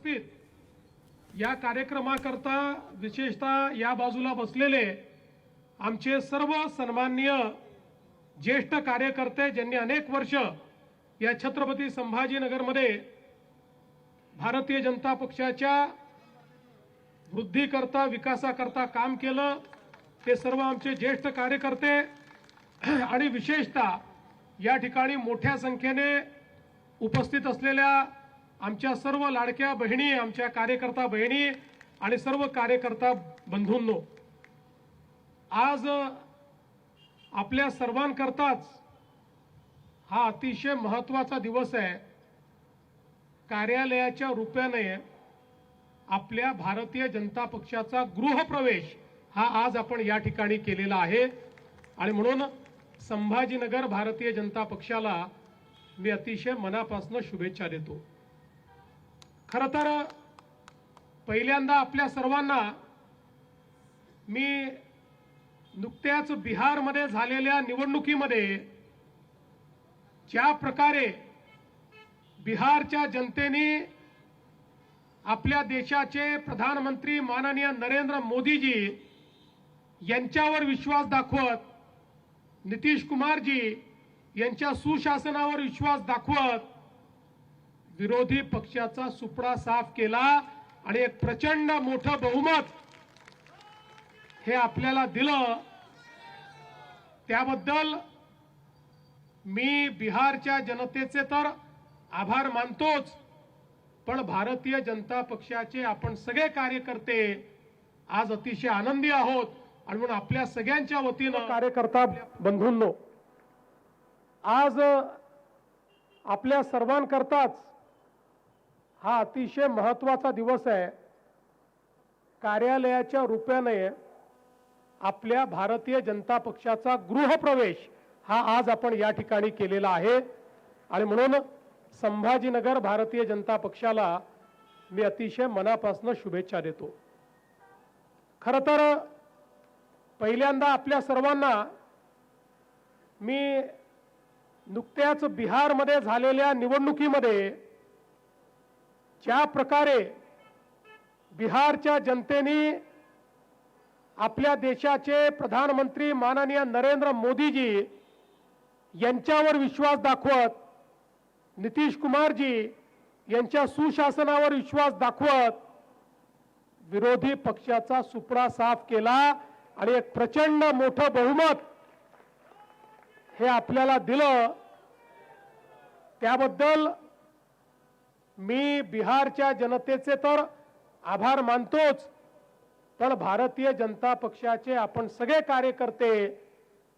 उपस्थित या कार्यक्रमाकरता विशेषतः या बाजूला बसलेले आमचे सर्व सन्माननीय ज्येष्ठ कार्यकर्ते ज्यांनी अनेक वर्ष या छत्रपती संभाजीनगरमध्ये भारतीय जनता पक्षाच्या वृद्धीकरता विकासाकरता काम केलं. ते सर्व आमचे ज्येष्ठ कार्यकर्ते आणि विशेषतः या ठिकाणी मोठ्या संख्येने उपस्थित असलेल्या आमच्या सर्व लाडक्या बहिणी आमच्या कार्यकर्ता बहिणी आणि सर्व कार्यकर्ता बंधूंनो आज आपल्या सर्वांकरताच हा अतिशय महत्त्वाचा दिवस आहे. कार्यालयाच्या रूपाने आपल्या भारतीय जनता पक्षाचा गृहप्रवेश हा आज आपण या ठिकाणी केलेला आहे. आणि म्हणून संभाजीनगर भारतीय जनता पक्षाला मी अतिशय मनापासून शुभेच्छा देतो. खरं तर पहिल्यांदा आपल्या सर्वांना मी नुकत्याच बिहारमध्ये झालेल्या निवडणुकीमध्ये ज्या प्रकारे बिहारच्या जनतेने आपल्या देशाचे प्रधानमंत्री माननीय नरेंद्र मोदीजी यांच्यावर विश्वास दाखवत नितीश कुमारजी यांच्या सुशासनावर विश्वास दाखवत विरोधी पक्षाचा सुपडा साफ केला आणि एक प्रचंड मोठं बहुमत हे आपल्याला दिलं. त्याबद्दल मी बिहारच्या जनतेचे तर आभार मानतोच पण भारतीय जनता पक्षाचे आपण सगळे कार्यकर्ते आज अतिशय आनंदी आहोत. आणि म्हणून आपल्या सगळ्यांच्या वतीनं कार्यकर्ता बंधूंनो आज आपल्या सर्वांकरताच हा अतिशय महत्त्वाचा दिवस आहे. कार्यालयाच्या रुपयाने आपल्या भारतीय जनता पक्षाचा गृहप्रवेश हा आज आपण या ठिकाणी केलेला आहे. आणि म्हणून संभाजीनगर भारतीय जनता पक्षाला मी अतिशय मनापासून शुभेच्छा देतो. खरं तर पहिल्यांदा आपल्या सर्वांना मी नुकत्याच बिहारमध्ये झालेल्या निवडणुकीमध्ये ज्या प्रकारे बिहारच्या जनतेने आपल्या देशाचे प्रधानमंत्री माननीय नरेंद्र मोदीजी यांच्यावर विश्वास दाखवत नितीश कुमारजी यांच्या सुशासनावर विश्वास दाखवत विरोधी पक्षाचा सुपडा साफ केला आणि एक प्रचंड मोठं बहुमत हे आपल्याला दिलं त्याबद्दल मी बिहारच्या जनतेचे तर आभार मानतोच पण भारतीय जनता पक्षाचे आपण सगळे कार्यकर्ते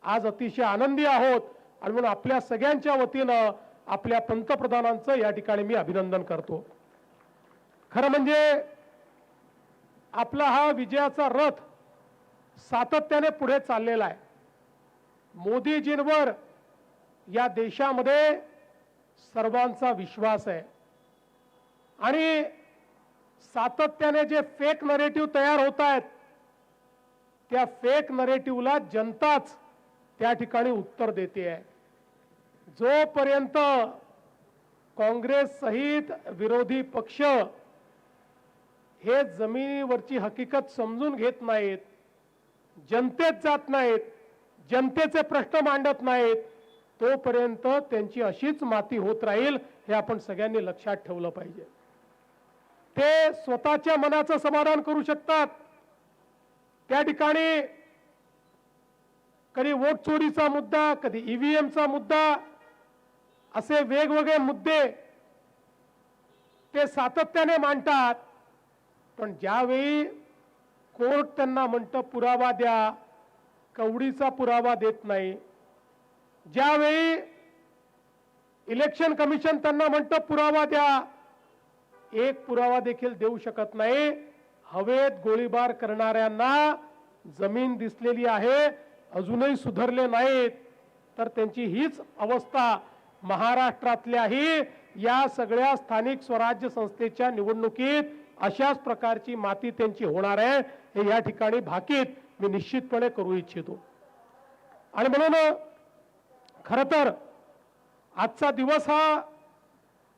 आज अतिशय आनंदी आहोत आणि म्हणून आपल्या सगळ्यांच्या वतीनं आपल्या पंतप्रधानांचं या ठिकाणी मी अभिनंदन करतो. खरं म्हणजे आपला हा विजयाचा रथ सातत्याने पुढे चाललेला आहे. मोदीजींवर या देशामध्ये सर्वांचा विश्वास आहे. आणि सातत्याने जे फेक नरेटिव्ह तयार होत आहेत त्या फेक नरेटिव्हला जनताच त्या ठिकाणी उत्तर देते आहे जोपर्यंत काँग्रेस सहित विरोधी पक्ष हे जमिनीवरची हकीकत समजून घेत नाहीत जनतेत जात नाहीत जनतेचे प्रश्न मांडत नाहीत तोपर्यंत त्यांची अशीच माती होत राहील हे आपण सगळ्यांनी लक्षात ठेवलं पाहिजे. ते स्वतःच्या मनाचं समाधान करू शकतात. त्या ठिकाणी कधी वोट चोरीचा मुद्दा कधी ईव्हीएमचा मुद्दा असे वेगवेगळे मुद्दे ते सातत्याने मांडतात. पण ज्यावेळी कोर्ट त्यांना म्हणतं पुरावा द्या कवडीचा पुरावा देत नाही. ज्यावेळी इलेक्शन कमिशन त्यांना म्हणतं पुरावा द्या एक पुरावा देखील देऊ शकत नाही. हवेत गोळीबार करणाऱ्यांना जमीन दिसलेली आहे अजूनही सुधारले नाहीत. तर त्यांची हीच अवस्था महाराष्ट्रातल्याही या सगळ्या स्थानिक स्वराज्य संस्थेच्या निवडणुकीत अशाच प्रकारची माती त्यांची होणार आहे हे या ठिकाणी भाकीत मी निश्चितपणे करू इच्छितो. आणि म्हणून खर तर आजचा दिवस हा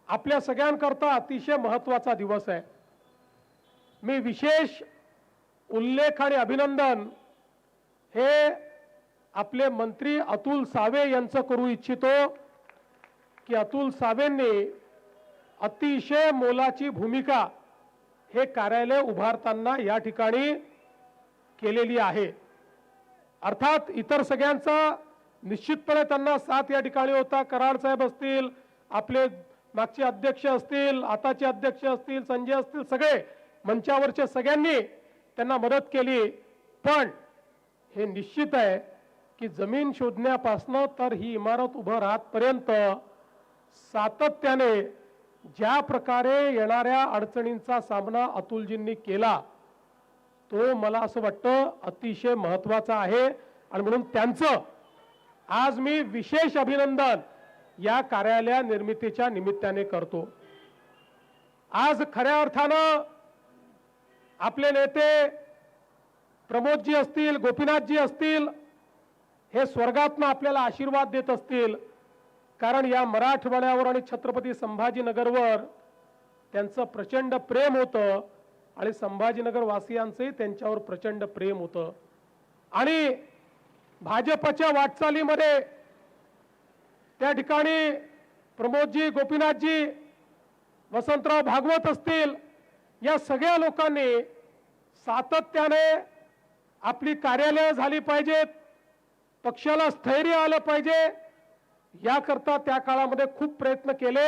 आपल्या सगळ्यांकरता अतिशय महत्त्वाचा दिवस आहे. मी विशेष उल्लेख आणि अभिनंदन हे आपले मंत्री अतुल सावे यांचं करू इच्छितो की अतुल सावेंनी अतिशय मोलाची भूमिका हे कार्यालय उभारताना या ठिकाणी केलेली आहे. अर्थात इतर सगळ्यांचा निश्चितपणे त्यांना साथ या ठिकाणी होता. कराड साहेब असतील आपले मागचे अध्यक्ष असतील आताचे अध्यक्ष असतील संजय असतील सगळे मंचावरचे सगळ्यांनी त्यांना मदत केली. पण हे निश्चित आहे की जमीन शोधण्यापासनं तर ही इमारत उभं राहतपर्यंत सातत्याने ज्या प्रकारे येणाऱ्या अडचणींचा सामना अतुलजींनी केला तो मला असं वाटतं अतिशय महत्त्वाचा आहे. आणि म्हणून त्यांचं आज मी विशेष अभिनंदन या कार्यालया निर्मितीच्या निमित्ताने करतो. आज खऱ्या अर्थानं आपले नेते प्रमोदजी असतील गोपीनाथजी असतील हे स्वर्गातनं आपल्याला आशीर्वाद देत असतील. कारण या मराठवाड्यावर आणि छत्रपती संभाजीनगरवर त्यांचं प्रचंड प्रेम होतं आणि संभाजीनगर वासियांचंही त्यांच्यावर प्रचंड प्रेम होतं. आणि भाजपच्या वाटचालीमध्ये त्या ठिकाणी प्रमोदजी गोपीनाथजी वसंतराव भागवत असतील या सगळ्या लोकांनी सातत्याने आपली कार्यालयं झाली पाहिजेत पक्षाला स्थैर्य आलं पाहिजे याकरता त्या काळामध्ये खूप प्रयत्न केले.